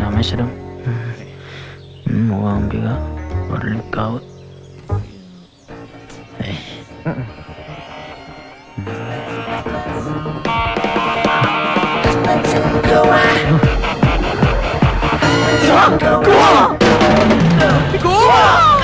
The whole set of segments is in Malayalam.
రామేశ్వరం వాంబిగా వరల్డ్ కావు Go! Go! Go!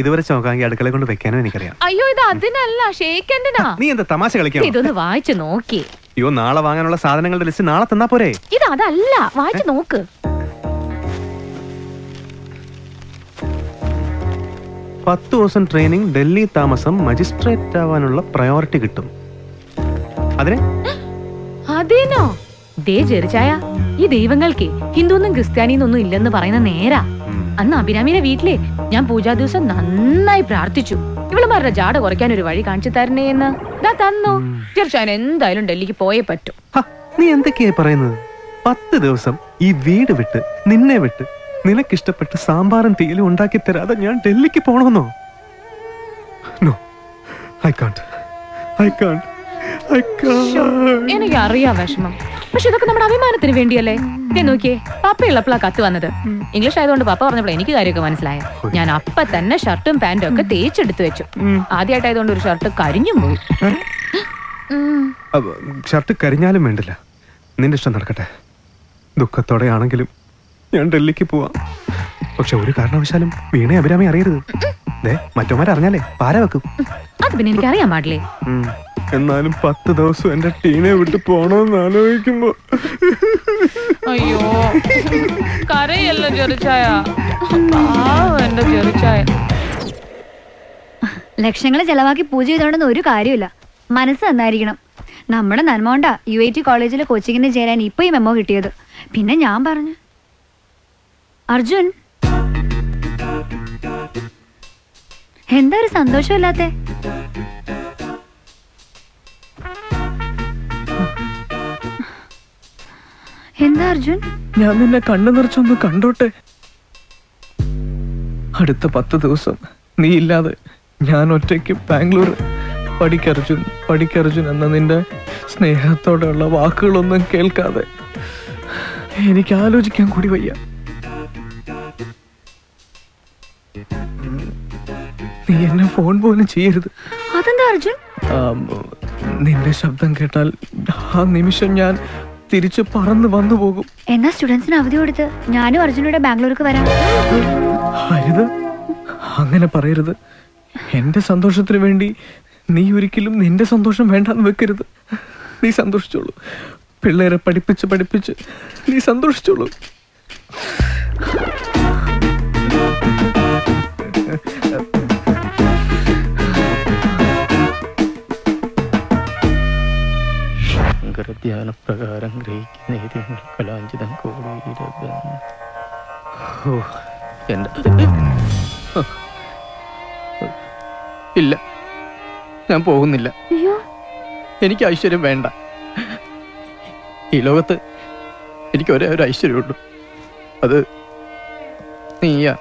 ഇതുവരെ ചോക്കാങ്കി അടുക്കള കൊണ്ട് വെക്കാനും എനിക്കറിയാം. അയ്യോ ഇത് അതിനല്ല ഷേക്കൻഡിനാ നീ എന്താ തമാശ കളിക്കണം? ഇതൊന്ന് വായിച്ചു നോക്കി. അയ്യോ നാളെ വാങ്ങാനുള്ള സാധനങ്ങളുടെ ലിസ്റ്റ് നാളെ തന്നാ പോരെ? ഇത് അതല്ല വായിച്ചു നോക്ക്. പത്ത് ദിവസം ട്രെയിനിങ് ഡൽഹി താമസം മജിസ്ട്രേറ്റ് ആവാനുള്ള പ്രയോറിറ്റി കിട്ടും. അതിനെ? അതിനോ? ദേ ചെറുചായ ഈ ദൈവങ്ങൾക്ക് ഹിന്ദുന്നും ക്രിസ്ത്യാനിന്നൊന്നും ഇല്ലെന്ന് പറയുന്ന നേരാ. അന്ന് അഭിരാമിന്റെ വീട്ടിലെ ഞാൻ പൂജാ ദിവസം നന്നായി പ്രാർത്ഥിച്ചു. ഇവളുമാരുടെ ജാട കുറയ്ക്കാൻ ഒരു വഴി കാണിച്ചു തരണേ എന്ന്. ദാ തന്നു. തീർച്ചയായും എന്തായാലും ഡൽഹിക്ക് പോയേ പറ്റൂ. നീ എന്തൊക്കെയായി പറയുന്നത്? പത്ത് ദിവസം ഈ വീട് വിട്ട് നിന്നെ വിട്ട് നിനക്കിഷ്ടപ്പെട്ട് സാമ്പാറും തീയിലും ഉണ്ടാക്കി തരാതെ ഞാൻ ഡൽഹിക്ക് പോണമെന്നോ no I can't I can't I can't എനിക്ക് അറിയാം വിഷമം. പക്ഷെ ഇതൊക്കെ നമ്മുടെ അഭിമാനത്തിന് വേണ്ടിയല്ലേ? ദേ നോക്കിയേ പപ്പ ഉള്ളപ്പോഴാ കത്ത് വന്നത്. ഇംഗ്ലീഷ് ആയതുകൊണ്ട് പാപ്പ പറഞ്ഞപ്പോൾ എനിക്ക് കാര്യമൊക്കെ മനസ്സിലായ ഞാൻ അപ്പ തന്നെ ഷർട്ടും പാന്റും ഒക്കെ തേച്ചെടുത്ത് വെച്ചു. ആദ്യമായിട്ടായതുകൊണ്ട് ഒരു ഷർട്ട് കരിഞ്ഞും പോയി. ഷർട്ട് കരിഞ്ഞാലും വേണ്ടില്ല. നിന്റെ ഇഷ്ടം നടക്കട്ടെ. ദുഃഖത്തോടെയാണെങ്കിലും ഞാൻ ഡൽഹിക്ക് പോവാം. പക്ഷെ ഒരു കാരണവശാലും വീണെ അഭിരാമി അറിയരുത്. അറിഞ്ഞാലേ പാര വെക്കും. അത് പിന്നെ എനിക്ക് അറിയാൻ പാടില്ലേ. എന്നാലും പത്ത് ദിവസം എന്റെ ടീനെ വിട്ട് പോണോന്ന് ആലോചിക്കുമ്പോ. അയ്യോ. കരയല്ലോ ചെറുച്ചായ? എന്റെ ചെറുച്ചായ. ലക്ഷങ്ങൾ ചെലവാക്കി പൂജ ചെയ്തോണ്ടെന്ന് ഒരു കാര്യമില്ല മനസ്സ് നന്നായിരിക്കണം. നമ്മുടെ നന്മോണ്ട യു ഐ ടി കോളേജിലെ കോച്ചിങ്ങിന് ചേരാൻ ഇപ്പൊ ഈ മെമ്മോ കിട്ടിയത്. പിന്നെ ഞാൻ പറഞ്ഞു. അർജുൻ. എന്താ ഒരു സന്തോഷമില്ലാത്തെ? എന്താ അർജുൻ? ഞാൻ നിന്നെ കണ്ണു നിറച്ചൊന്ന് കണ്ടോട്ടെ. അടുത്ത പത്ത് ദിവസം നീ ഇല്ലാതെ ഞാൻ ഒറ്റയ്ക്ക് ബാംഗ്ലൂർ. പഠിക്കർജുൻ പഠിക്കർജുൻ എന്ന നിന്റെ സ്നേഹത്തോടെയുള്ള വാക്കുകളൊന്നും കേൾക്കാതെ എനിക്ക് ആലോചിക്കാൻ കൂടി വയ്യ. നീ എന്നെ ഫോൺ പോലും ചെയ്യരുത്. അതെന്താ അർജുൻ? നിന്റെ ശബ്ദം കേട്ടാൽ ആ നിമിഷം ഞാൻ തിരിച്ചു പറന്ന് വന്നു പോകും. എന്നാ സ്റ്റുഡൻസിന് അവധി കൊടുത്ത് ഞാനും അർജുനോടെ ബാംഗ്ലൂർക്ക് വരാം. ഹരിത അങ്ങനെ പറയരുത്. എന്റെ സന്തോഷത്തിന് വേണ്ടി നീ ഒരിക്കലും നിന്റെ സന്തോഷം വേണ്ടെന്ന് വെക്കരുത്. നീ സന്തോഷിച്ചോളൂ. പിള്ളേരെ പഠിപ്പിച്ച് പഠിപ്പിച്ച് നീ സന്തോഷിച്ചോളൂ. പ്രകാരം ഗ്രഹിക്കുന്ന കലാഞ്ചിതം ഓ ഇല്ല. ഞാൻ പോകുന്നില്ല. എനിക്ക് ഐശ്വര്യം വേണ്ട. ഈ ലോകത്ത് എനിക്ക് ഒരേ ഒരു ഐശ്വര്യമുള്ളൂ അത് നീയാ.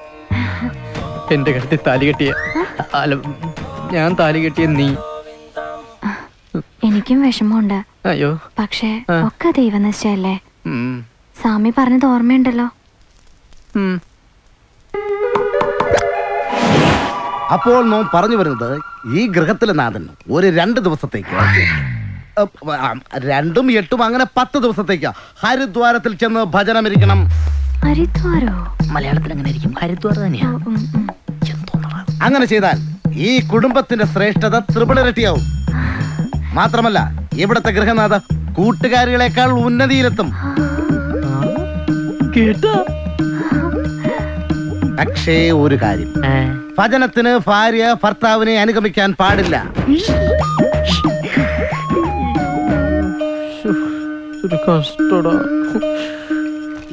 എന്റെ കഴുത്തിൽ താലി കെട്ടിയ അല്ല ഞാൻ താലി കെട്ടിയ നീ. എനിക്കും വിഷമമുണ്ട്. അയ്യോ. പക്ഷേ. ഒക്കെ ദൈവനിശ്ചയല്ലേ? സ്വാമി പറഞ്ഞത് ഓർമ്മയുണ്ടല്ലോ. അപ്പോൾ നോം പറഞ്ഞു വരുന്നത് ഈ ഗൃഹത്തിലെ നാഥൻ ഒരു രണ്ട് ദിവസത്തേക്ക്. രണ്ടും എട്ടും അങ്ങനെ പത്ത് ദിവസത്തേക്ക്. ഹരിദ്വാരത്തിൽ ചെന്ന് ഭജനമിരിക്കണം. ഹരിദ്വാരോ? മലയാളത്തിൽ അങ്ങനെ ഇരിക്കും. ഹരിദ്വാർ തന്നെയാ. അങ്ങനെ ചെയ്താൽ ഈ കുടുംബത്തിന്റെ ശ്രേഷ്ഠത ത്രിപിളിരട്ടിയാവും മാത്രമല്ല ഇവിടത്തെ ഗൃഹനാഥ കൂട്ടുകാരികളെക്കാൾ ഉന്നതിയിലെത്തും. കേട്ടാ. പക്ഷേ ഒരു കാര്യം. ഭജനത്തിന് ഭാര്യ ഭർത്താവിനെ അനുഗമിക്കാൻ പാടില്ല.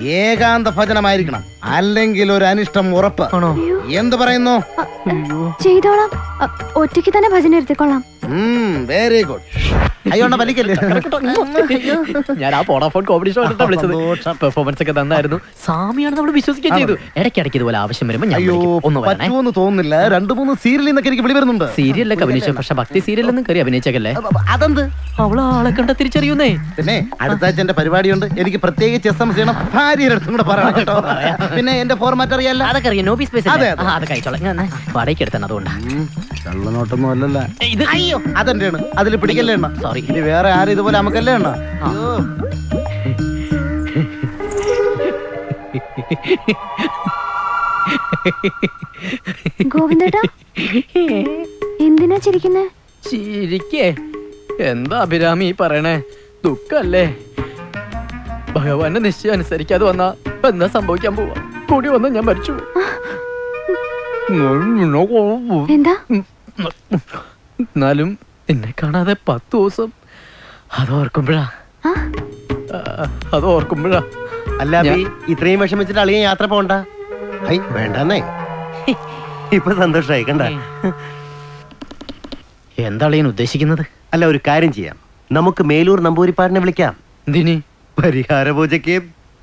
ഏകാന്ത ഭജനമായിരിക്കണം. അല്ലെങ്കിൽ ഒരു അനിഷ്ടം ഉറപ്പ്. എന്ത് പറയുന്നു? ചെയ്തോളാം. ഒറ്റയ്ക്ക് തന്നെ ഭജന എടുത്തിക്കൊള്ളാം വെരി ഗുഡ് അയ്യോ അണ്ണാ വലിക്കല്ലേ? ഞാൻ ആ പോണാഫോൺ കോമഡി ഷോ കണ്ടിട്ടാ വിളിച്ചത്. പെർഫോമൻസ് ഒക്കെ തന്നായിരുന്നു. സാമിയാണ് നമ്മൾ വിശ്വസിക്കുകയും ചെയ്തു. ഇടയ്ക്കിടയ്ക്ക് ഇതുപോലെ ആവശ്യം വരുമ്പോൾ ഞാൻ വിളിക്കും. ഒന്ന് പറ്റുമെന്ന് തോന്നുന്നില്ല. രണ്ടു മൂന്ന് സീരിയലിൽ നിന്നൊക്കെ എനിക്ക് വിളി വരുന്നുണ്ട്. സീരിയലൊക്കെ അഭിനയിച്ചു. പക്ഷെ ഭക്തി സീരിയലൊന്നും കയറി അഭിനയിച്ചേക്കല്ലേ? അതെന്ത്? അവൾ ആളെ കണ്ട തിരിച്ചറിയുന്നേ. പിന്നെ അടുത്ത ആഴ്ച എന്റെ പരിപാടിയുണ്ട്. എനിക്ക് പ്രത്യേകിച്ച് എസ് എം ചെയ്യണം ഭാര്യയുടെ അടുത്തും കൂടെ പറയണം കേട്ടോ. പിന്നെ എന്റെ ഫോർമാറ്റ് അറിയാലോ? അതൊക്കെ അറിയാം. നോബി സ്പേസ് അതെ, അതെ. അതെ. അത് കഴിച്ചോളാം. ഞാൻ വാടകയ്ക്ക് എടുത്താണ് അതുകൊണ്ടാ. കള്ളനോട്ടൊന്നും അല്ലല്ല? അയ്യോ അതെന്റെ ആണ് അതിൽ പിടിക്കല്ലേ എണ്ണ? Sorry. ഇനി വേറെ ആരും ഇതുപോലെ നമുക്കല്ലേ എണ്ണ. ഗോവിന്ദേട്ടാ എന്തിനാ ചിരിക്കുന്നേ? ചിരിക്കേ. എന്താ അഭിരാമി ഈ പറയണേ? ദുഃഖല്ലേ? ഭഗവാന്റെ നിശ്ചയം അനുസരിക്കാതെ വന്നാ എന്താ സംഭവിക്കാൻ പോവാ? കൂടി വന്ന് ഞാൻ മരിച്ചു എന്താ? എന്നാലും നിന്നെ കാണാതെ പത്ത് ദിവസം. അത് ഓർക്കുമ്പോഴാ. ആ? ആ, അത് ഓർക്കുമ്പോഴാ. അല്ല അഭി ഇത്രയും വിഷമിച്ചിട്ട് അളിയൻ യാത്ര പോണ്ട. ഐ വേണ്ടെന്നേ. ഇപ്പൊ സന്തോഷമായി കണ്ട. എന്താണ് ഞാൻ ഉദ്ദേശിക്കുന്നത്? അല്ല ഒരു കാര്യം ചെയ്യാം. നമുക്ക് മേലൂർ നമ്പൂരിപ്പാടിനെ വിളിക്കാം. എന്തിനി? പരിഹാര പൂജയ്ക്ക്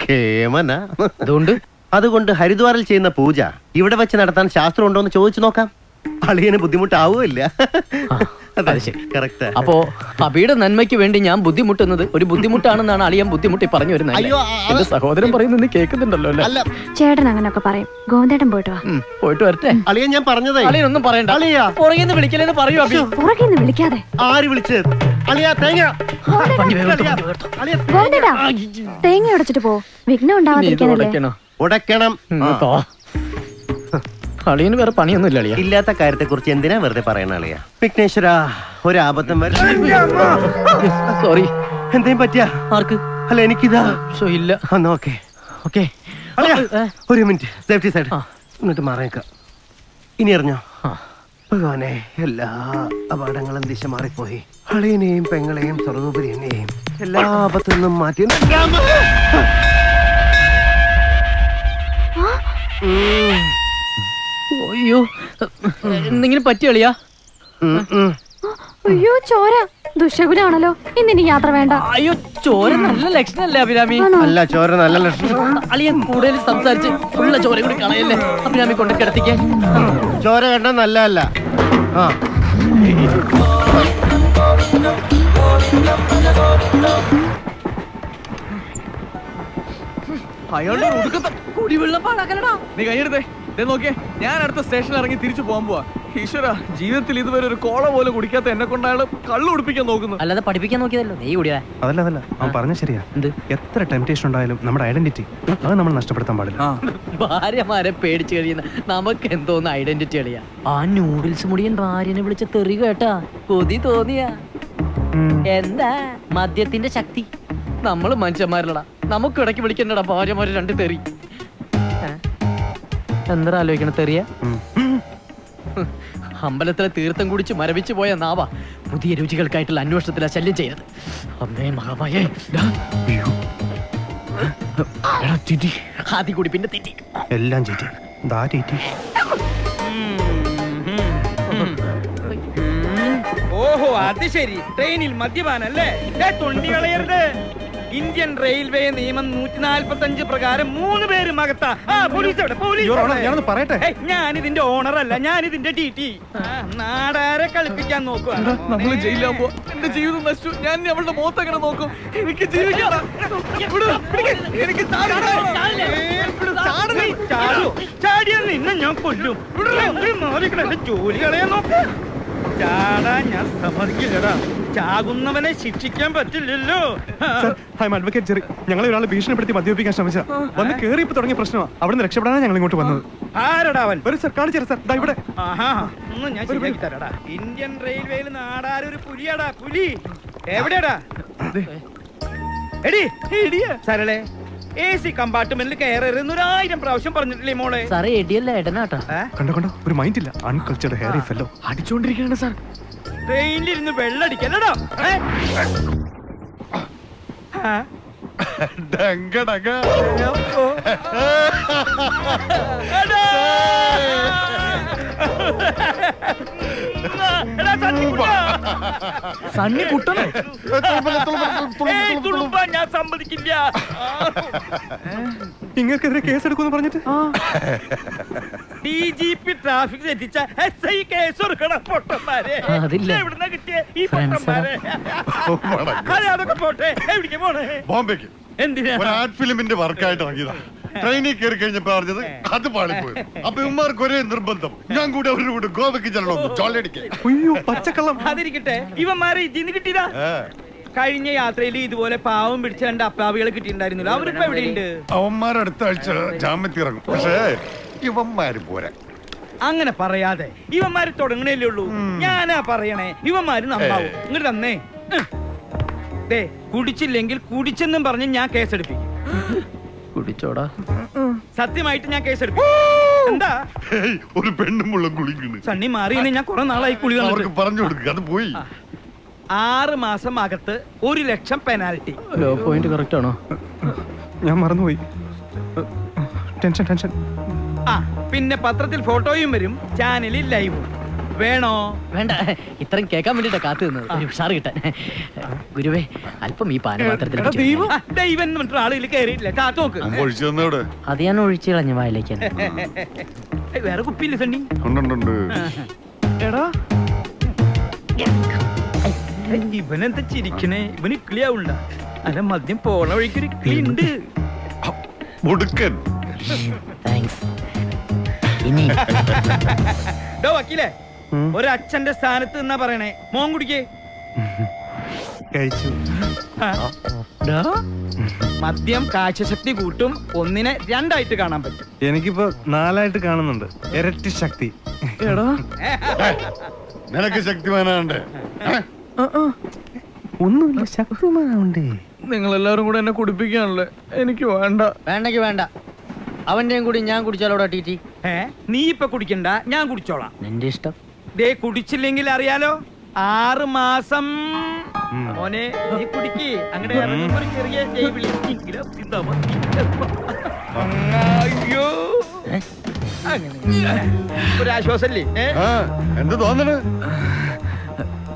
കേമന അതുകൊണ്ട് അതുകൊണ്ട് ഹരിദ്വാറിൽ ചെയ്യുന്ന പൂജ ഇവിടെ വെച്ച് നടത്താൻ ശാസ്ത്രം ഉണ്ടോ എന്ന് ചോദിച്ചു നോക്കാം. അളിയന് ബുദ്ധിമുട്ടാവുമില്ല ആ, അപ്പോ അബിയുടെ നന്മയ്ക്ക് വേണ്ടി ഞാൻ ബുദ്ധിമുട്ടുന്നത് ഒരു ബുദ്ധിമുട്ടാണെന്നാണ് അളിയൻ ബുദ്ധിമുട്ടി പറഞ്ഞു വരുന്നത് എന്റെ സഹോദരൻ പറയുന്നത് കേൾക്കുന്നുണ്ടല്ലോ അല്ലേ? ചേട്ടൻ അങ്ങനൊക്കെ പറയും. ഗോവിന്ദേട്ടൻ പോയിട്ട് വാ. പോയിട്ട് വരട്ടെ. അളിയൻ ഞാൻ പറഞ്ഞതേ. അളിയൻ ഒന്നും പറയണ്ട. അളിയ. പുറകെന്ന് വിളിക്കലെന്ന് പറയൂ അബി. പുറകെ നിന്ന് വിളിക്കാതെ. ആര് വിളിച്ചത് അളിയാ തേങ്ങ. തേങ്ങ. ഉടച്ചിട്ട് പോ. വിഘ്നം ഉണ്ടാവാതിരിക്കാനല്ലേ ഉടക്കണം. അളിയന് വേറെ പണിയൊന്നും ഇല്ല അളിയ. ഇല്ലാത്ത കാര്യത്തെ കുറിച്ച് എന്തിനാ വെറുതെ പറയണ അളിയ? വിഘ്നേശ്വര ഒരു ആപത്തം സോറി എന്തേം പറ്റിയ? ആർക്ക്? അല്ല എനിക്കിതാ. സോ ഇല്ല. എന്നാ ഓക്കെ. ഓക്കെ. ഒരു മിനിറ്റ്. സേഫ്റ്റി സൈഡ് എന്നിട്ട് മാറിയേക്കാം. ഇനി അറിഞ്ഞോ. ഭഗവാനെ എല്ലാ അപകടങ്ങളും ദിശ മാറിപ്പോയി അളിയനെയും പെങ്ങളെയും സർവോപരിയെയും എല്ലാ ആപത്തു നിന്നും മാറ്റി. ഉം, അയ്യോ എന്തെങ്കിലും പറ്റിയ അളിയാ? ഉം, ഉം. അയ്യോ ചോര. ദുശകുലാണല്ലോ ഇന്നിനി യാത്ര വേണ്ട. അയ്യോ ചോര നല്ല ലക്ഷണല്ലേ അഭിരാമി? അല്ല ചോര നല്ല ലക്ഷണം. അളിയൻ കൂടുതൽ സംസാരിച്ച് ഉള്ള ചോര കൂടി കളയല്ലേ? അഭിരാമി കൊണ്ട് കിടത്തിക്കാൻ ചോര കണ്ട നല്ലതല്ല. ആ. അയാളുടെ കുടിവെള്ളം പാടാക്കലടാ നീ കൈയെടുത്തേ. നോക്കിയേ ഞാൻ അടുത്ത സ്റ്റേഷനിൽ ഇറങ്ങി തിരിച്ചു പോകാൻ പോവാ. ഈശ്വര ജീവിതത്തിൽ ഇതുവരെ ഒരു കോള പോലെ കുടിക്കാത്ത എന്നെ കൊണ്ടാണ് കള്ളു കുടിപ്പിക്കാൻ നോക്കുന്നത് അല്ലാതെ പഠിപ്പിക്കാൻ നോക്കിയതല്ലോ നീ കുടിയാ? അതല്ല അതല്ല അവൻ പറഞ്ഞ ശരിയാ. എന്ത്? എത്ര ടെംപ്റ്റേഷൻ ഉണ്ടായാലും നമ്മുടെ ഐഡന്റിറ്റി അത് നമ്മൾ നഷ്ടപ്പെടുത്താൻ പാടില്ല. ഭാര്യമാരെ പേടിച്ചു കഴിയുന്ന നമുക്ക് എന്തോന്ന് ഐഡന്റിറ്റി അളിയാ ആ നൂഡിൽസ് മുടിയൻ ഭാര്യനെ വിളിച്ച തെറി കേട്ടാ കൊതി തോന്നിയാ. എന്താ? മദ്യത്തിന്റെ ശക്തി. നമ്മൾ മനുഷ്യന്മാരല്ലടാ. നമുക്ക് ഇടയ്ക്ക് വിളിക്കണ്ടടാ ഭാര്യമാര് രണ്ട് തെറി? എന്താ ആലോചിക്കണ തെറിയ. അമ്പലത്തിലെ തീർത്ഥം കുടിച്ച് മരവിച്ചു പോയ നാവ പുതിയ രുചികൾക്കായിട്ടുള്ള അന്വേഷണത്തിലാ ശല്യം ചെയ്തത്. അമ്മേ മഹാമായേ. ആദ്യം കൂടി പിന്നെ തെറ്റി. എല്ലാം ദാ ഓഹോ അത് ശരി. ട്രെയിനിൽ മദ്യപാനല്ലേ? ദേ, തൊണ്ടി കളയരുത്. ഇന്ത്യൻ റെയിൽവേ നിയമം നൂറ്റി നാൽപ്പത്തി അഞ്ച് പ്രകാരം മൂന്ന് പേര് മകത്താ ആ പോലീസ് എവിടെ? പോലീസ് പറയട്ടെ? ഞാൻ ഇതിന്റെ ഓണർ അല്ല ഞാൻ ഇതിന്റെ ടി ടി നാടാരെ കളിപ്പിക്കാൻ നോക്കുക നമ്മൾ ജയിലാകുമ്പോ എന്റെ ജീവിതം നശിച്ചു. ഞാൻ അവളുടെ മുഖത്ത് എങ്ങനെ നോക്കും? എനിക്ക് പിടിക്ക്. എനിക്ക് ചാടണം. ചാടിയാൽ നിന്നെ ഞാൻ കൊല്ലും. ജോലികളെ നോക്ക്. ചാടാ ഞാൻ സമ്മതിക്കില്ലടാ ചാകുന്നവനെ ശിക്ഷിക്കാൻ പറ്റില്ലല്ലോ. അഡ്വക്കേറ്റ് ജെറി ഞങ്ങളെ ഒരാൾ ഭീഷണിപ്പെടുത്തി മദ്യപിക്കാൻ ശ്രമിച്ച വന്ന് കേറിയപ്പോ തുടങ്ങിയ പ്രശ്നമാണ് നിന്ന് രക്ഷപ്പെടാനാണ് ഞങ്ങൾ ഇങ്ങോട്ട് വന്നത്. ആരടാ അവൻ? ഒരു സർ കാണിച്ചു സർ. ദാ ഇവിടെ. ആഹാ ഒന്ന് ഞാൻ ശരിയാക്കി തരാടാ. ഇന്ത്യൻ റെയിൽവേയിൽ നാടാരൊരു പുലിയാടാ പുലി. എവിടെയാടാ? എടി സരളെ എ സി കമ്പാർട്ട്മെന്റിൽ കയറരുന്ന് ഒരു ആയിരം പ്രാവശ്യം പറഞ്ഞിട്ടില്ലേ മോളെ? സാറേ എടിയല്ല എടനാട്ടാ കണ്ടോ കണ്ടോ? ഒരു മൈൻഡ് ഇല്ല. അൺകൾച്ചർഡ് ഹെയർ ഫെല്ലോ അടിച്ചോണ്ടിരിക്കുകയാണ് സാർ. ട്രെയിനിലിരുന്ന് വെള്ളടിക്കല്ലടാ. ഏ? ആ? സണ്ണി കുട്ടനോ? ഞാൻ സമ്മതിക്കില്ല. നിങ്ങൾക്കെതിരെ കേസെടുക്കുമെന്ന് പറഞ്ഞിട്ട്? ഡി ജി പി ട്രാഫിക് തെറ്റിച്ച എസ് ഐ കേസ് എടുക്കണം പൊട്ടന്മാരെ. എവിടുന്ന കിട്ടിയ ഈ. പൊട്ടന്മാരെ. അതെ അതൊക്കെ പോട്ടെ. എവിടേക്ക് പോണേ? ബോംബെക്ക്. എന്തിനാ? ഒരു ആർട്ട് ഫിലിമിന്റെ വർക്കായിട്ട് ഇറങ്ങിയതാ. ട്രെയിനിൽ കയറി കഴിഞ്ഞപ്പോ പറഞ്ഞത് അത് പാളിപ്പോയി. അപ്പൊ ഇവന്മാർക്ക് ഒരേ നിർബന്ധം. ഞാൻ കൂടെ അവരുടെ കൂടെ ഗോവയ്ക്ക് ചെല്ലണം ചോളടിക്ക് അയ്യോ പച്ചക്കള്ളം. അതിരിക്കട്ടെ. ഇവന്മാരെ ഇതിന്ന് കിട്ടിയതാ. കഴിഞ്ഞ യാത്രയിൽ ഇതുപോലെ പാവം പിടിച്ച രണ്ട് അപ്പാവികളെ കിട്ടിയിട്ടുണ്ടായിരുന്നില്ല. അവരിപ്പോ എവിടെയുണ്ട്? അവന്മാർ അടുത്ത ആഴ്ച ജാമ്യത്തിറങ്ങും പക്ഷേ ഇവന്മാര് പോരാ. അങ്ങനെ പറയാതെ ഇവന്മാര് തുടങ്ങണേ ഉള്ളൂ. ഞാനാ പറയണേ ഇവന്മാര് നന്നാവും. ഇങ്ങോട്ട് തന്നേ. ദേ കുടിച്ചില്ലെങ്കിൽ കുടിച്ചെന്നും പറഞ്ഞ് ഞാൻ കേസെടുപ്പിക്കും. കുടിച്ചോടാ. സത്യമായിട്ട് ഞാൻ എന്താ? ഒരു പെണ്ണും വെള്ളം കുളിക്കുന്നു. സണ്ണി മാറിയെന്ന് ഞാൻ കുറെ നാളായി കുളി അവർക്ക് പറഞ്ഞു കൊടുക്കുക അത് പോയി. ആറ് മാസം അകത്ത് ഒരു ലക്ഷം പെനാൽറ്റി. പോയിന്റ് കറക്റ്റ് ആണോ? ഞാൻ മറന്നുപോയി. Tension tension. ആ പിന്നെ പത്രത്തിൽ ഫോട്ടോയും വരും ചാനലിൽ ലൈവും. വേണോ? വേണ്ട. ഇത്രയും കേൾക്കാൻ വേണ്ടിട്ടാ കാത്തു നിന്നത്. ഉഷാർ കിട്ടാൻ. ഗുരുവേ അല്പം ഈ പാനപാത്രത്തിൽ അത് ഞാൻ ഒഴിച്ചു കളഞ്ഞു വായിലേക്ക് വേറെ കുപ്പിയില്ല സണ്ണി? എടാ. ഇവനെന്താ ചിരിക്കണേ? ഇവന് ഇക്ലിയാവുണ്ട അല്ല മദ്യം പോണ വഴിക്കൊരു ഇക്ലി ഉണ്ട്. മുടുക്കൻ. താങ്ക്സ് ഇനി ഡോ വക്കീലേ. ഒരച്ഛന്റെ സ്ഥാനത്ത് എന്നാ പറയണേ. മോൻ കുടിക്കേ. കഴിച്ചു. മദ്യം കാഴ്ചശക്തി കൂട്ടും ഒന്നിനെ രണ്ടായിട്ട് കാണാൻ പറ്റും. എനിക്കിപ്പോ നാലായിട്ട് കാണുന്നുണ്ട്. ഇരട്ടി ശക്തി. എടാ. നിനക്ക് ശക്തിമാനാണ്ടേ ഒന്നുമില്ല ശക്തിമാനാവണ്ടേ. നിങ്ങൾ എല്ലാവരും കൂടെ എന്നെ കുടിപ്പിക്കാണല്ലേ എനിക്ക് വേണ്ട. വേണ്ടെങ്കി വേണ്ട. അവന്റെയും കൂടി ഞാൻ കുടിച്ചാലോടാ ടി ടി? നീ ഇപ്പൊ കുടിക്കണ്ട ഞാൻ കുടിച്ചോളാം. നിന്റെ ഇഷ്ടം. ദേ കുടിച്ചില്ലെങ്കിൽ അറിയാലോ? ആറ് മാസം. മോനെ നീ കുടിക്ക്. അങ്ങനെ ഒരു ചെറിയ. അയ്യോ. ഒരു ആശ്വാസല്ലേ? എന്ത് തോന്നണ്?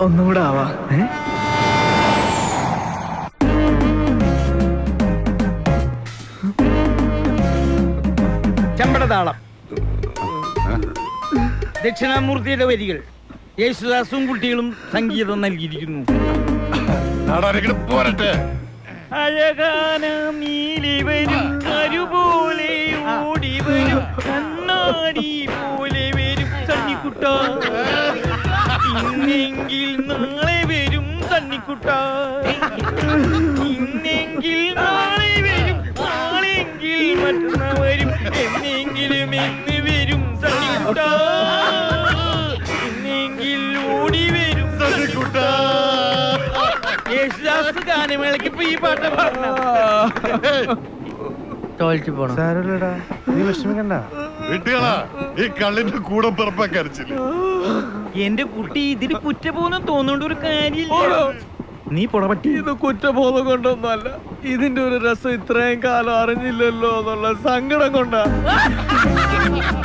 ഒന്നും കൂടെ ആവാ ചെമ്പട ചെമ്പടതാളം. ദക്ഷിണാമൂർത്തിയുടെ വരികൾ യേശുദാസും കുട്ടികളും സംഗീതം നൽകിയിരിക്കുന്നു. പോരട്ടെ. അഴകാനം നീലി വരും കരുപോലെ ഓടി വരും കണ്ണാടി പോലെ വരും തണ്ണിക്കുട്ട. ഇന്നെങ്കിൽ നാളെ വരും തണ്ണിക്കുട്ട. ഇന്നെങ്കിൽ നാളെ വരും നാളെങ്കിൽ മറ്റന്നാ വരും. എന്നെങ്കിലും എന്ന് യേശുദാസ് ഇപ്പൊ ഈ പാട്ട് പാടണം പോണം? നീ വിഷമിക്കണ്ട. വീട്ടുകളാ ഈ കള്ളിന്റെ കൂടെ പിറപ്പാ കരച്ചിൽ എന്റെ കുട്ടി ഇതിന് കുറ്റബോധം തോന്നുകൊണ്ട് ഒരു കാര്യമില്ല. നീ പുറപറ്റി ഇത് കുറ്റബോധം കൊണ്ടൊന്നുമല്ല ഇതിന്റെ ഒരു രസം ഇത്രയും കാലം അറിഞ്ഞില്ലല്ലോ എന്നുള്ള സങ്കടം കൊണ്ടാ.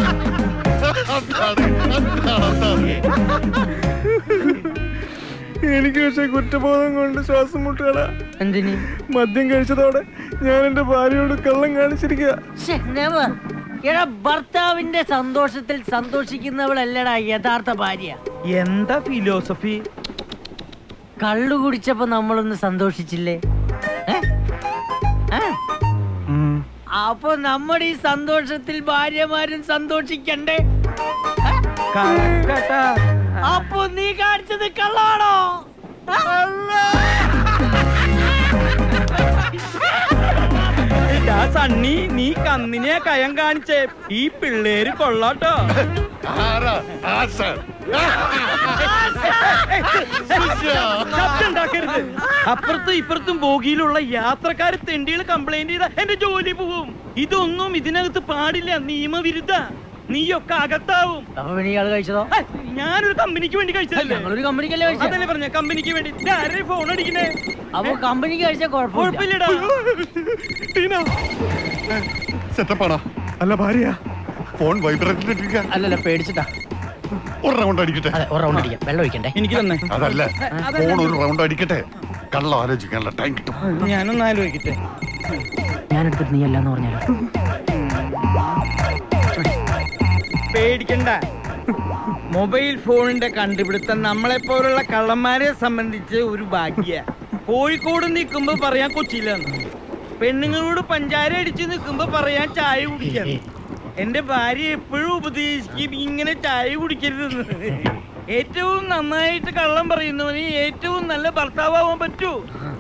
എനിക്ക് പക്ഷെ കുറ്റബോധം കൊണ്ട് ശ്വാസം മുട്ടുകളാ എന്തിന്? മദ്യം കഴിച്ചതോടെ ഞാൻ എന്റെ ഭാര്യയോട് കള്ളം കാണിച്ചിരിക്കുക. എടാ ഭർത്താവിന്റെ സന്തോഷത്തിൽ സന്തോഷിക്കുന്നവളല്ലടാ യഥാർത്ഥ ഭാര്യ. എന്താ ഫിലോസഫി? കള്ളു കുടിച്ചപ്പോ നമ്മളൊന്ന് സന്തോഷിച്ചില്ലേ? അപ്പൊ നമ്മുടെ ഈ സന്തോഷത്തിൽ ഭാര്യമാരും സന്തോഷിക്കണ്ടേ? അപ്പൊ നീ കാണിച്ചത് കള്ളാണോ? സണ്ണി നീ കന്നിനെ കയം കാണിച്ചേ. ഈ പിള്ളേര് കൊള്ളാട്ടോ. ആരാ? ആശ. ശബ്ദം ഉണ്ടാക്കരുത് അപ്പുറത്തും ഇപ്പുറത്തും ബോഗിയിലുള്ള യാത്രക്കാർ തെണ്ടികൾ കംപ്ലൈന്റ് ചെയ്ത എന്റെ ജോലി പോവും. ഇതൊന്നും ഇതിനകത്ത് പാടില്ല. നിയമവിരുദ്ധ. നീയൊക്കെ അകത്താവും. അപ്പൊ പിന്നെ ഇയാൾ കഴിച്ചതോ? ഞാനൊരു കമ്പനിക്ക് വേണ്ടി കഴിച്ചതല്ലേ? ഞങ്ങളൊരു കമ്പനിക്കല്ലേ കഴിച്ചത് അതല്ലേ പറഞ്ഞ കമ്പനിക്ക് വേണ്ടി. ആരെ ഫോൺ അടിക്കണേ അപ്പൊ കമ്പനിക്ക് കഴിച്ചാൽ കുഴപ്പമില്ല. കുഴപ്പമില്ലടാ. അല്ല ഭാര്യ. ഫോൺ അല്ലല്ല പേടിച്ചിട്ടാ. ഒരു റൗണ്ട് അടിക്കട്ടെ. അതെ ഒരു റൗണ്ട് അടിക്കാം. വെള്ളം ഒഴിക്കണ്ടേ? എനിക്ക് തന്നെ. അതല്ല. ഫോൺ ഒരു റൗണ്ട് അടിക്കട്ടെ. കള്ളം ആലോചിക്കാനുള്ള ടൈം കിട്ടും. ഞാനൊന്ന് ആലോചിക്കട്ടെ. ഞാൻ എടുത്തിട്ട് നീ അല്ലാന്ന് പറഞ്ഞാലോ? പേടിക്കണ്ട. മൊബൈൽ ഫോണിന്റെ കണ്ടുപിടുത്തം നമ്മളെ പോലുള്ള കള്ളന്മാരെ സംബന്ധിച്ച് ഒരു ഭാഗ്യ. കോഴിക്കോട് നിൽക്കുമ്പോ പറയാൻ കൊച്ചിയിലാണ്. പെണ്ണുങ്ങളോട് പഞ്ചാര അടിച്ച് നിൽക്കുമ്പോ പറയാൻ ചായ കുടിക്കാൻ എന്റെ ഭാര്യ എപ്പോഴും ഉപദേശിക്കും ഇങ്ങനെ ചായ കുടിക്കരുതെന്ന്. ഏറ്റവും നന്നായിട്ട് കള്ളം പറയുന്നവന് ഏറ്റവും നല്ല ഭർത്താവാൻ പറ്റൂ.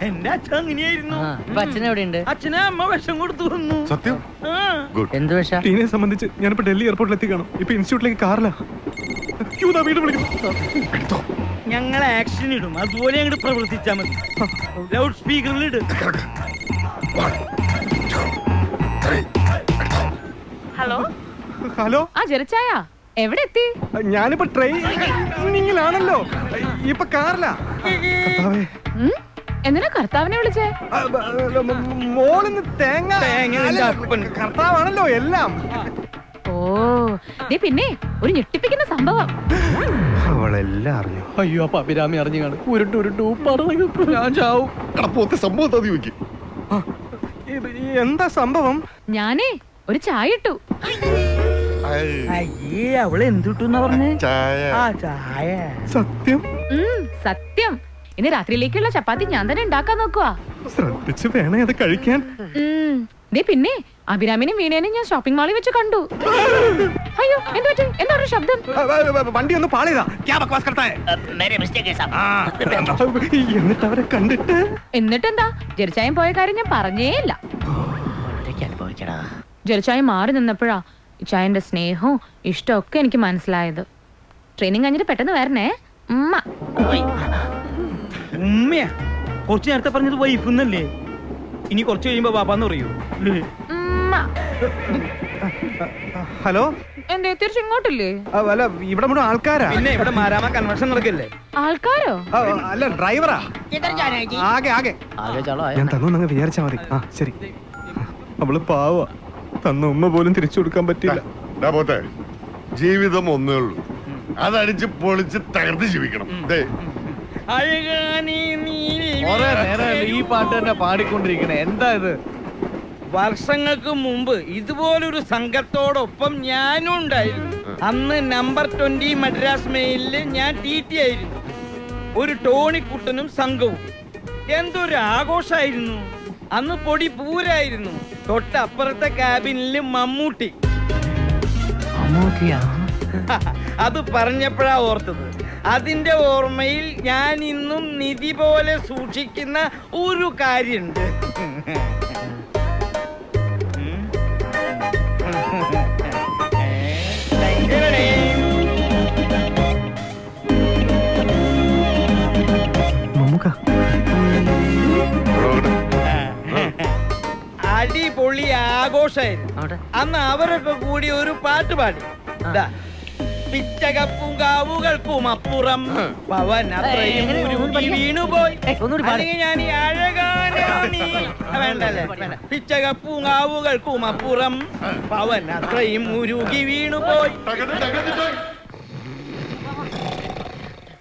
എന്റെ അച്ഛൻ അങ്ങനെയായിരുന്നു. അച്ഛനെവിടെയുണ്ട് ഇപ്പൊ അച്ഛൻ എവിടെയുണ്ട്? അച്ഛനെ അമ്മ വിഷം കൊടുത്തു വന്നു. സത്യം? എന്ത് വിഷം? ടീനെ സംബന്ധിച്ച് ഞാനിപ്പോ ഡൽഹി എയർപോർട്ടിൽ എത്തി കാണും ഇപ്പൊ ഇൻസ്റ്റിറ്റ്യൂട്ടിലേക്ക് കാറിലാ. വീട് വിളിക്കുന്നു. ഞങ്ങൾ ആക്ഷൻ ഇടും. അതുപോലെ അങ്ങോട്ട് പ്രവർത്തിച്ചാ മതി. ലൗഡ് സ്പീക്കറിൽ ഇട്. ഹലോ ഹലോ ആ ജെറിച്ചായ എവിടെ എത്തി ഞാനിപ്പോ ട്രെയിനിങ്ങിലാണല്ലോ ഇപ്പൊ കാറിലാ? എന്തിനാ കർത്താവിനെ വിളിച്ചേ? മോളിന്ന് തേങ്ങ. കർത്താവാണല്ലോ എല്ലാം. ഓ നീ പിന്നെ ഒരു ഞെട്ടിപ്പിക്കുന്ന സംഭവം. അവളെല്ലാം അറിഞ്ഞു. അയ്യോ അപ്പൊ അഭിരാമി അറിഞ്ഞു കാണും. ഉരുട്ട് ഉരുട്ട് ഉപ്പാറ് ഞാൻ ചാവും. കടപ്പോത്തെ സംഭവം ചോദിക്കും എന്താ സംഭവം? ഞാനേ ഒരു ചായ ഇട്ടു. അയ്യേ അവൾ എന്തിട്ടെന്നാ പറഞ്ഞേ? ചായ. ആ ചായ. സത്യം? ഉം, സത്യം. ഇനി രാത്രിയിലേക്കുള്ള ചപ്പാത്തി ഞാൻ തന്നെ ഉണ്ടാക്കാൻ നോക്കുവാ. ശ്രദ്ധിച്ചു വേണേ അത് കഴിക്കാൻ. ഉം, ദേ പിന്നെ അഭിരാമിനും വീണേനും ഞാൻ ഷോപ്പിംഗ് മാളിൽ വെച്ച് കണ്ടു. അയ്യോ എന്താ പറ്റി? എന്താ ഒരു ശബ്ദം? വണ്ടി ഒന്ന് പാളിയതാ. എന്നിട്ട് അവരെ കണ്ടിട്ട്? എന്നിട്ടെന്താ? ജെറിച്ചായം പോയ കാര്യം ഞാൻ പറഞ്ഞേ ഇല്ല അനുഭവിക്കടാ. ജെറിച്ചായം മാറി നിന്നപ്പോഴാ ഇച്ചായന്റെ സ്നേഹവും ഇഷ്ടമൊക്കെ ഒക്കെ എനിക്ക് മനസ്സിലായത്. ട്രെയിനിങ് കഴിഞ്ഞിട്ട് പെട്ടെന്ന് വരണേ. ഉമ്മ. ഉമ്മയാ. കുറച്ച് നേരത്തെ പറഞ്ഞത് വൈഫ് എന്നല്ലേ ഇനി കുറച്ച് കഴിയുമ്പോ ബാബാന്ന് പറയൂ? ഉമ്മ. ഹലോ? എന്തേ തിരിച്ചിങ്ങോട്ടില്ലേ ആ, അല്ല ഇവിടെ മുഴുവൻ ആൾക്കാരാ. പിന്നെ ഇവിടെ മാരാമ കൺവെൻഷൻ നടക്കില്ലേ? ആൾക്കാരോ? ആ, അല്ല ഡ്രൈവറാ ആകെ ആകെ. ആകെ ചളോ ഞാൻ തന്നു അങ്ങ് വിചാരിച്ചാ മതി. ആ ശരി. അവൾ പാവ. തന്ന ഉമ്മ പോലും തിരിച്ചു കൊടുക്കാൻ പറ്റില്ല പോട്ടെ ജീവിതം ഒന്നേ ഉള്ളൂ. അതടിച്ച് പൊളിച്ച് തകർത്ത് ജീവിക്കണം. ഈ പാട്ട് തന്നെ പാടിക്കൊണ്ടിരിക്കണേ. എന്താ ഇത്? വർഷങ്ങൾക്ക് മുമ്പ് ഇതുപോലൊരു സംഘത്തോടൊപ്പം ഞാനും ഉണ്ടായിരുന്നു അന്ന് നമ്പർ ട്വന്റി മദ്രാസ് മെയിലിൽ ഞാൻ ടി ടി ആയിരുന്നു. ഒരു ടോണിക്കുട്ടനും സംഘവും. എന്തൊരു ആഘോഷായിരുന്നു. അന്ന് പൊടി പൂരായിരുന്നു. തൊട്ടപ്പുറത്തെ ക്യാബിനിൽ മമ്മൂട്ടി. അത് പറഞ്ഞപ്പോഴാ ഓർത്തത്. അതിന്റെ ഓർമ്മയിൽ ഞാൻ ഇന്നും നിധി പോലെ സൂക്ഷിക്കുന്ന ഒരു കാര്യമുണ്ട്. അടിപൊളി ആഘോഷായിരുന്നു അവിടെ? അന്ന് അവരൊക്കെ കൂടി ഒരു പാട്ട് പാടി. പിറ്റകപ്പും പിച്ചകപ്പും കാവുകൾക്കും അപ്പുറം പവൻ അത്രയും ഉരുകി വീണുപോയി. അല്ലെങ്കിൽ ഞാൻ ഈ അഴകാനാണീ വേണ്ടല്ലേ വേണ്ട. പിച്ചകപ്പും കാവുകൾക്കും അപ്പുറം പവൻ അത്രയും ഉരുകി വീണുപോയി.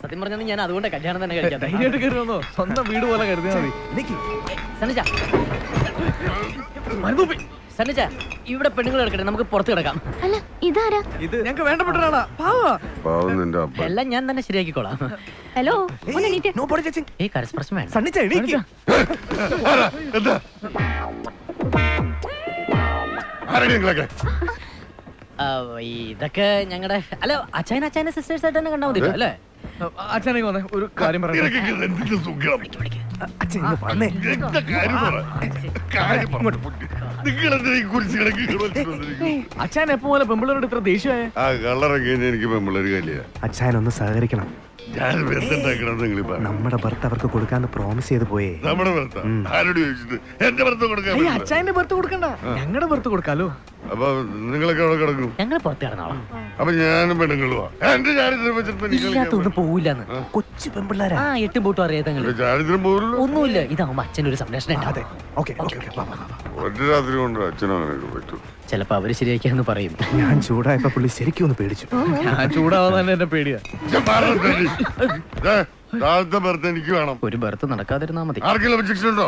സത്യം പറഞ്ഞാൽ ഞാൻ അതുകൊണ്ട് കല്യാണം തന്നെ കഴിക്കാം ധൈര്യമായിട്ട് കയറി വന്നോ. സ്വന്തം വീട് പോലെ കരുതിയാൽ മതി. സന്നിച്ച സന്നിച്ച ഇവിടെ പെണ്ണുങ്ങൾ കിടക്കട്ടെ നമുക്ക് പുറത്ത് കിടക്കാം. അല്ല ഇതാരാ? ഇത് ഞങ്ങൾക്ക് വേണ്ടപ്പെട്ടൊരാളാ. പാവാ. പാവം നിന്റെ അപ്പൻ. എല്ലാം ഞാൻ തന്നെ ശരിയാക്കിക്കോളാം. ഹലോ നോ കരസ്പർശം വേണം എണീക്ക്. ആരാ? എന്താ? നിങ്ങളൊക്കെ? ആ, ഇതൊക്കെ ഞങ്ങളുടെ അല്ല അച്ഛൻ അച്ഛനെ സിസ്റ്റേഴ്സ് ആയിട്ട് തന്നെ കണ്ടാൽ മതി അല്ലേ? അച്ഛനെ വന്നേ ഒരു കാര്യം പറയാം നിനക്ക് എന്തിന്റെ സുഖം? അച്ഛൻ ഇങ്ങ് വന്നേ. അച്ഛൻ. എപ്പോ പോലെ ഇത്ര ദേഷ്യമായ ആ കള്ളറങ്ങി എനിക്ക് പെമ്പിള്ളേര് അച്ഛൻ അച്ഛനൊന്ന് സഹകരിക്കണം. ഞാൻ നമ്മുടെ ഭർത്ത അവർക്ക് കൊടുക്കാന്ന് പ്രോമിസ് ചെയ്ത് പോയേ. നമ്മുടെ ഭർത്ത? ആരോട് ചോദിച്ചിട്ട് എന്റെ ഭർത്ത കൊടുക്കാൻ. അച്ഛന്റെ ബർത്ത് കൊടുക്കണ്ട. ഞങ്ങളുടെ ഭർത്ത് കൊടുക്കാലോ. അപ്പൊ നിങ്ങളൊക്കെ അവിടെ കിടക്കും. ഞങ്ങൾ പുറത്ത് കിടന്നോളാം അപ്പൊ ഞാനും പെണ്ണുങ്ങളുവാ എന്റെ ചാരിത്രം വെച്ചിട്ട് എനിക്ക് കളിക്കാൻ ഇല്ലാത്തൊന്നും പോവില്ലെന്ന്. കൊച്ചു പെമ്പിള്ളാരാ ആ എട്ടും പൂട്ടും അറിയാത്തങ്ങൾ പറ്റും. ചാരിത്രം ഒന്നുമില്ല. ഇതാവുമ്പോ അച്ഛനൊരു സംരക്ഷണം അതെ. Okay okay okay. ഒറ്റ രാത്രി കൊണ്ട് അച്ഛനും പറ്റും. ചിലപ്പോ അവർ ശരിയാക്കിയെന്ന് പറയും. ഞാൻ ചൂടായപ്പോ പുള്ളി ശരിക്കും ഒന്ന് പേടിച്ചു. ഞാൻ ചൂടാവാൻ തന്നെ എന്റെ പേടിയാ. താഴത്തെ എനിക്ക് വേണം. ഒരു ബർത്ത് നടക്കാതിരുന്നാ മതി. ആർക്കെങ്കിലും objection ഉണ്ടോ?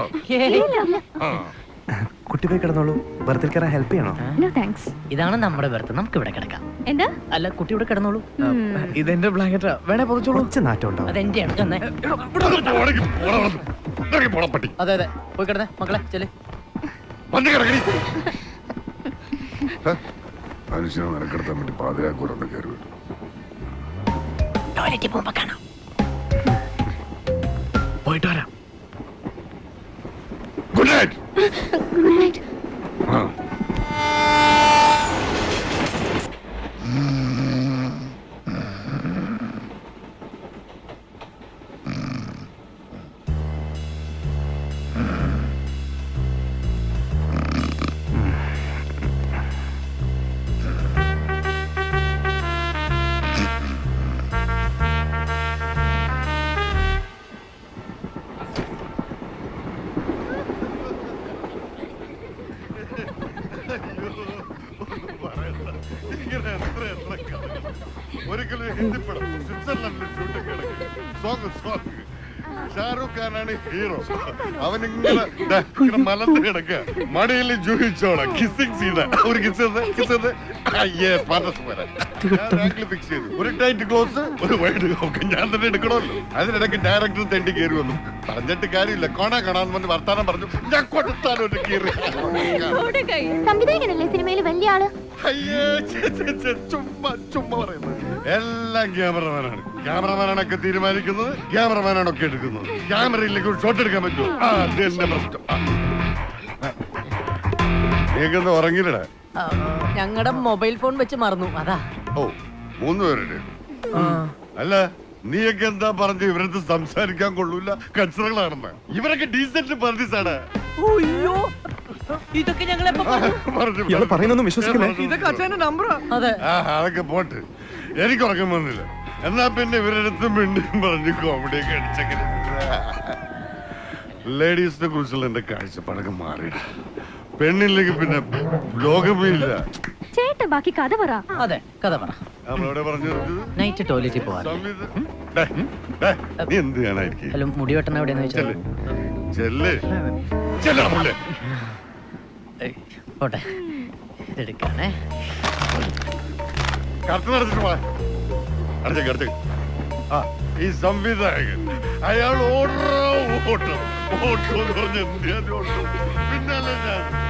കുട്ടി പോയി കിടന്നോളൂ. ബർത്തിൽ കയറാൻ ഹെൽപ്പ് ചെയ്യണോ? നോ താങ്ക്സ് ഇതാണ് നമ്മുടെ ബർത്ത്. നമുക്ക് ഇവിടെ കിടക്കാം. എന്താ? അല്ല കുട്ടി ഇവിടെ കിടന്നോളൂ. ഇതെന്റെ ബ്ലാങ്കറ്റാ. വേണേ പൊതിച്ചോളൂ. കുറച്ച് നാറ്റം ഉണ്ടാവും അതെന്റെയാണ് അതെ അതെ. പോയി കിടന്നേ. മക്കളെ ചെല്ലേ. വന്ന് കിടക്കണി മനുഷ്യനെ നിനക്കെടുത്താൻ വേണ്ടി പാതിരാക്കൂടെ കയറി വിട്ടു ടോയ്ലറ്റിൽ പോകുമ്പോ കാണാം. പോയിട്ട് വരാം. Good night. Good night. Shahrukh hero. അവൻ ഇങ്ങനെ ഇങ്ങനെ മലന്ന് കിടക്കുക. മടിയിൽ ജൂഹിച്ചോളാം. കിസ്സിങ് സീന ഒരു കിസ് കിസ് ഫിക്സ് ചെയ്തു. ഒരു ടൈറ്റ് ക്ലോസ് ഒരു വൈഡ് ഞാൻ തന്നെ എടുക്കണമല്ലോ. അതിനിടയ്ക്ക് ഡയറക്ടർ തെണ്ടി കയറി വന്നു. പറഞ്ഞിട്ട് കാര്യമില്ല. കോണാ കാണാന്ന് പറഞ്ഞ് വർത്താനം പറഞ്ഞു. ഞാൻ കൊടുത്താലും ഒരു കീറി. സംവിധായകനല്ലേ സിനിമയിൽ വലിയ ആൾ? അയ്യേ ഛെ, ഛെ, ഛെ, ചുമ്മാ ചുമ്മാ പറയുന്നത്. എല്ലാം ക്യാമറമാനാണ്. ക്യാമറമാനാണൊക്കെ തീരുമാനിക്കുന്നത് ക്യാമറമാനാണൊക്കെ എടുക്കുന്നത്. ക്യാമറ ഇല്ലെങ്കിൽ ഒരു ഷോട്ട് എടുക്കാൻ പറ്റുമോ? ആ അത് പ്രശ്നം. ആ. നീക്കൊന്ന് ഉറങ്ങില്ലടാ. ഞങ്ങളുടെ മൊബൈൽ ഫോൺ വെച്ച് മറന്നു. അതാ. ഓ മൂന്ന് പേരുടെ അല്ല നീയൊക്കെ എന്താ പറഞ്ഞു ഇവരത് സംസാരിക്കാൻ കൊള്ളൂല. കൺസറുകളാണെന്ന്. ഇവരൊക്കെ ഡീസന്റ് പറഞ്ഞാണ് അയ്യോ. ഇതൊക്കെ ഞങ്ങൾ ഇയാൾ പറയുന്നൊന്നും വിശ്വസിക്കില്ലേ? ഇതൊക്കെ അച്ഛന്റെ നമ്പറാ. അതെ. അതൊക്കെ പോട്ട്. എനിക്ക് ഉറക്കം വന്നില്ല. എന്നാ പിന്നെ ഇവരടുത്ത് മിണ്ടും പറഞ്ഞ് കോമഡിയൊക്കെ അടിച്ചെങ്ങനെ ലേഡീസിനെ കുറിച്ചുള്ള എന്റെ കാഴ്ചപ്പാടൊക്കെ മാറി പെണ്ണില്ലെങ്കിൽ പിന്നെ ലോകമേ ഇല്ല. ചേട്ടൻ ബാക്കി കഥ പറ. അതെ കഥ പറ? നൈറ്റ് ടോയ്ലറ്റിൽ പോവാ. സംവിധ- ഡേ, ഡേ, നീ എന്ത് ഹലോ മുടി വെട്ടണ എവിടെയെന്ന് വെച്ചാൽ പോട്ടെ. ഇതെടുക്കാണേ ഈ സംവിധായകൻ. അയാൾ ഓടോ ഓട്ടം. ഓട്ടം എന്ന് പറഞ്ഞ പിന്നല്ലേ ഞാൻ.